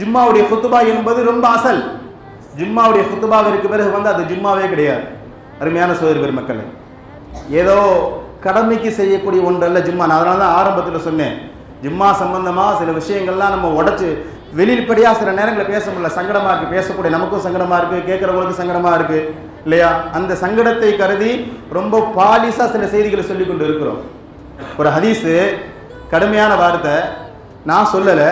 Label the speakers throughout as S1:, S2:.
S1: ஜும்மாவுடைய குத்துபா என்பது ரொம்ப அசல். ஜும்மாவுடைய குத்துபாவிற்கு பிறகு வந்து அது ஜும்மாவே கிடையாது. அருமையான சோதரி பெருமக்களை. ஏதோ கடமைக்கு செய்யக்கூடிய ஒன்றல்ல ஜும்மா. நான் அதனால தான் ஆரம்பத்தில் சொன்னேன். ஜும்மா சம்பந்தமாக சில விஷயங்கள்லாம் நம்ம உடச்சி வெளிப்படையாக சில நேரங்களில் பேச முடியல. சங்கடமாக இருக்குது பேசக்கூடிய நமக்கும் சங்கடமாக இருக்குது கேட்குறவங்களுக்கும் சங்கடமாக இருக்குது இல்லையா? அந்த சங்கடத்தை கருதி ரொம்ப பாலிசாக சில செய்திகளை சொல்லி கொண்டு இருக்கிறோம். ஒரு ஹதீஸு கடுமையான வார்த்தை. நான் சொல்லலை.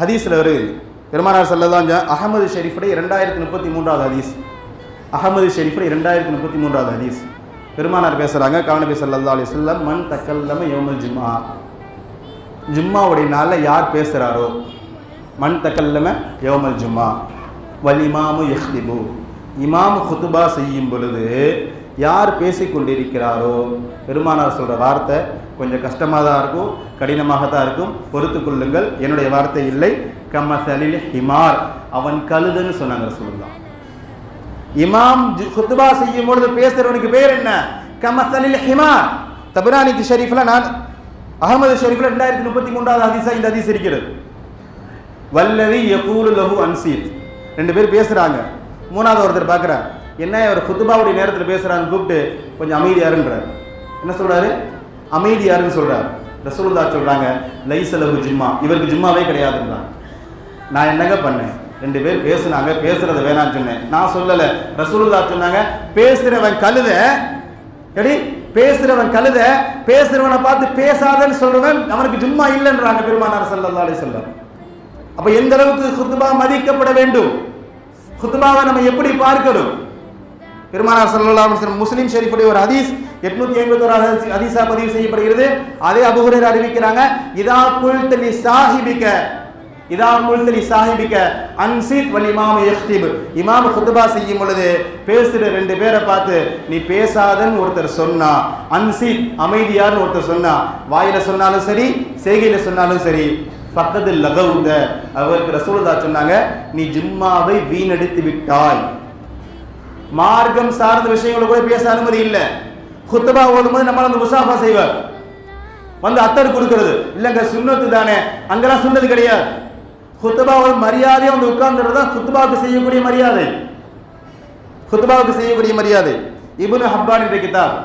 S1: ஹதீஸில் வருது. பெருமானார் செல்லதான் அகமது ஷெரீஃபுடைய இரண்டாயிரத்தி முப்பத்தி மூன்றாவது ஹதீஸ். அகமது ஷெரீஃபுடைய இரண்டாயிரத்தி முப்பத்தி மூன்றாவது ஹதீஸ். பெருமானார் பேசுகிறாங்க காவனபி சல்லா அலி சொல்லம் மண் தக்கல்லம யோமல் ஜும்மா. ஜும்மாவுடைய நாளில் யார் பேசுகிறாரோ மண் தக்கல்லம யோமல் ஜும்மா. வல் இமாமு எஹ்லிபு இமாம் குத்துபா செய்யும் பொழுது யார் பேசிக்கொண்டிருக்கிறாரோ? பெருமானார் சொல்கிற வார்த்தை கொஞ்சம் கஷ்டமாக தான் இருக்கும் கடினமாக தான் இருக்கும். பொறுத்து கொள்ளுங்கள். என்னுடைய வார்த்தை இல்லை. கமசலில் ஹிமார். அவன் கழுதுன்னு சொன்னாங்க சொல்லலாம் இமாம் ஜு- குத்துபா செய்யும் பொழுது பேசுறவனுக்கு பேர் என்ன? கமசலில் ஹிமார். தபரானிக்கு ஷரீஃப்ல நான் அகமது ஷரீஃப்ல ரெண்டாயிரத்தி முப்பத்தி மூன்றாவது அதிசா இந்த ஹதீஸ் இருக்கிறது. வல்லவி யகூலு லஹு அன்சீத். ரெண்டு பேர் பேசுறாங்க. மூணாவது ஒருத்தர் பார்க்குறார். என்ன அவர் குத்துபாவுடைய நேரத்தில் பேசுறாங்க கூப்பிட்டு கொஞ்சம் அமைதியாருன்றார் என்ன அமைதியாருன்னு சொல்கிறார் ரசூலுல்லா சொல்கிறாங்க லை செலவு ஜும்மா. இவருக்கு ஜும்மாவே கிடையாதுன்றாங்க நான் என்னங்க பண்ணேன்? ரெண்டு பேர் பேசுனாங்க பேசுறத வேணாம்னு சொன்னேன். நான் சொல்லலை. ரசூலுல்லா சொன்னாங்க பேசுகிறவன் கழுத எடி பேசுகிறவன் கழுத பேசுகிறவனை பார்த்து பேசாதன்னு சொல்கிறவன் அவனுக்கு ஜும்மா இல்லைன்றாங்க பெருமானார் ஸல்லல்லாஹு அலைஹி அப்போ எந்த அளவுக்கு குத்துபா மதிக்கப்பட வேண்டும்? குத்துபாவை நம்ம எப்படி பார்க்கணும்? பெருமானார் ஸல்லல்லாஹு முஸ்லீம் ஷெரீஃபுடைய ஒரு ஷரீஃபுடைய ஒரு ஹதீஸ் 881 ஹதீஸா பதிவு செய்யப்படுகிறது. அதே அபுகுரர் அறிவிக்கிறாங்க. இதா குல்த சாஹிபிக்க இதா முல்தலி சாஹிபிக்க அன்சித் வல் இமாம் யக்திப். இமாம் குத்துபா செய்யும் பொழுது பேசுகிற ரெண்டு பேரை பார்த்து நீ பேசாதன்னு ஒருத்தர் சொன்னா அன்சித் அமைதியார்னு ஒருத்தர் சொன்னா வாயில சொன்னாலும் சரி செய்கையில சொன்னாலும் சரி பக்கத்தில் லகவுந்த அவருக்கு ரசூலதா சொன்னாங்க நீ ஜும்மாவை வீணடித்து விட்டாய். மார்க்கம் சார்ந்த விஷயங்களை கூட பேச அனுமதி இல்லை. குத்தபா ஓடும்போது நம்மளால அந்த முசாஃபா செய்வார். வந்து அத்தர் கொடுக்கறது. இல்லைங்க சுண்ணத்து தானே. அங்கெல்லாம் சுண்ணது கிடையாது. குத்துபா ஒரு மரியாதையாக வந்து உட்கார்ந்துறது தான் குத்துபாவுக்கு செய்யக்கூடிய மரியாதை. குத்துபாவுக்கு செய்யக்கூடிய மரியாதை. இபுன் ஹப்பான் என்ற கிதாப்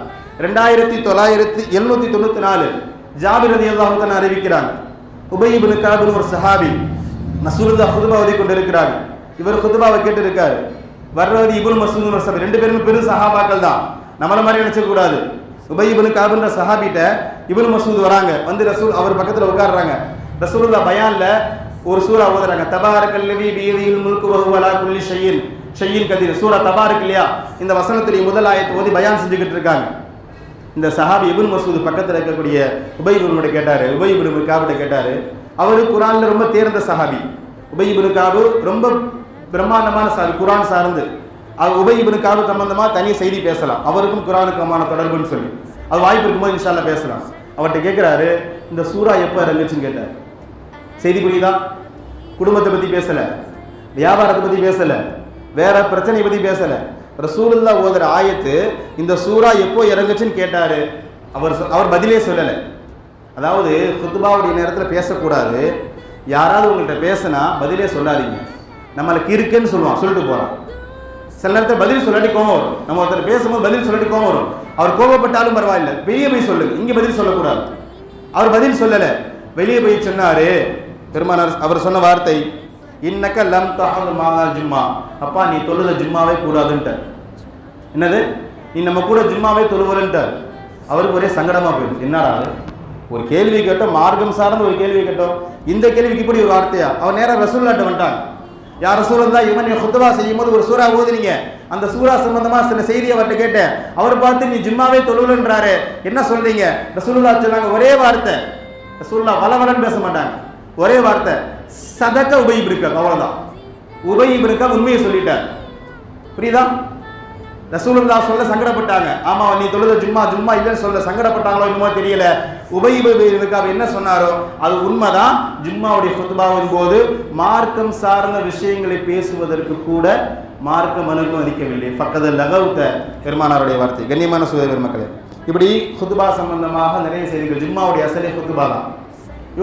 S1: ரெண்டாயிரத்தி தொள்ளாயிரத்தி எழுநூத்தி தொண்ணூத்தி நாலு. ஜாபிர் ரதி அல்லாஹ் அறிவிக்கிறாங்க. உபை இப்னு காபின் ஒரு சஹாபி நசூலுல்லா குதுபா ஓதி கொண்டு இருக்கிறார் இவர் குதுபாவை கேட்டு வர்றவர் வர்றது இபுல் மசூத் ஒரு ரெண்டு பேருமே பெரும் சஹாபாக்கள் தான். நம்மள மாதிரி நினைச்ச கூடாது உபை இபுல் காபுன்ற சஹாபிட்ட இபுல் மசூத் வராங்க. வந்து ரசூல் அவர் பக்கத்துல உட்கார்றாங்க. ரசூலுல்லா பயான்ல ஒரு சூரா ஓதுறாங்க. தபாரக்கல்லவி பீதியில் முழுக்கு வகுவலா குள்ளி ஷையின். ஷையின் கதிர். சூரா தபாரக் இல்லையா? இந்த வசனத்துடைய முதல் ஆயத்தை ஓதி பயான் செஞ்சுக்கிட்டு இருக்காங்க. இந்த சஹாபி இபுல் மசூத் பக்கத்தில் இருக்கக்கூடிய உபை இப்னு கேட்டாரு. உபை இப்னு காபிட்ட கேட்டாரு. அவரு குரான்ல ரொம்ப தேர்ந்த சஹாபி. உபை இப்னு காபு ரொம்ப பிரம்மாண்டமான சார் குரான் சார்ந்து. அது உபய் இவனுக்காக காபு சம்பந்தமா தனி செய்தி பேசலாம். அவருக்கும் குரானுக்குமான தொடர்புன்னு சொல்லி. அது வாய்ப்பு இருக்கும்போது இன்ஷால்லா பேசலாம். அவர்கிட்ட கேட்குறாரு இந்த சூரா எப்போ இறங்குச்சுன்னு கேட்டார். செய்தி புரியுதா? குடும்பத்தை பற்றி பேசலை. வியாபாரத்தை பற்றி பேசலை. வேற பிரச்சனையை பற்றி பேசலை. ரசூலுல்லா ஓதுற ஆயத்து இந்த சூரா எப்போ இறங்குச்சுன்னு கேட்டார். அவர் சொ- அவர் பதிலே சொல்லலை. அதாவது குத்துபாவுடைய நேரத்தில் பேசக்கூடாது. யாராவது உங்கள்கிட்ட பேசினா பதிலே சொல்லாதீங்க. நம்மளுக்கு இருக்குன்னு சொல்லுவான் சொல்லிட்டு போறான். சில நேரத்தில் பதில் சொல்லாட்டி கோவம் வரும். நம்ம ஒருத்தர் பேசும்போது பதில் சொல்லாட்டி கோவம் வரும். அவர் கோவப்பட்டாலும் பரவாயில்ல. வெளியே போய் சொல்லுங்க இங்க பதில் சொல்லக்கூடாது. அவர் பதில் சொல்லல. வெளியே போய் சொன்னாரு. பெருமானார் அவர் சொன்ன வார்த்தை இன்னக்க லம் தஹது மாதா ஜும்மா. அப்பா நீ தொழுத ஜும்மாவே கூடாதுன்ட்டு என்னது? நீ நம்ம கூட ஜும்மாவே தொழுவலன்ட்டார். அவருக்கு ஒரே சங்கடமா போயிடுச்சு. என்னடா ஒரு கேள்வி கேட்டோம் மார்க்கம் சார்ந்த ஒரு கேள்வி கேட்டோம். இந்த கேள்விக்கு இப்படி ஒரு வார்த்தையா? அவர் நேராக ரசூல்லாட்ட வந்துட்டாங்க யார் ரசூலல்லா இவன் நீ குத்துபா செய்யும் போது ஒரு சூறா ஓதுனீங்க. அந்த சூறா சம்பந்தமா சில செய்தி அவர்கிட்ட கேட்டேன். அவர் பார்த்து நீ ஜும்மாவே தொழுவலன்றாரு என்ன சொல்றீங்க? ரசூலுல்லா சொன்னாங்க ஒரே வார்த்தை. ரசூலுல்லா வளவலன்னு பேச மாட்டாங்க. ஒரே வார்த்தை. சதக்க உபயிபிருக்க அவ்வளவுதான். உபயிபிருக்க உண்மையை சொல்லிட்டார். புரியுதா? ரசூலுல்லா சொல்ல சங்கடப்பட்டாங்க. ஆமா நீ தொழுத ஜும்மா ஜும்மா இல்லைன்னு சொல்ல சங்கடப்பட்டாங்களோ என்னமோ தெரியல. உபயிபிருக்காக என்ன சொன்னாரோ அது உண்மைதான். ஜும்மாவுடைய குத்துபாவின் போது மார்க்கம் சார்ந்த விஷயங்களை பேசுவதற்கு கூட மார்க்கம் அனுமதிக்கவில்லை. பக்கத்து லகவுத்த பெருமானாருடைய வார்த்தை. கண்ணியமான சுய பெருமக்களே இப்படி குத்துபா சம்பந்தமாக நிறைய செய்திகள் ஜும்மாவுடைய அசலே குத்துபா தான்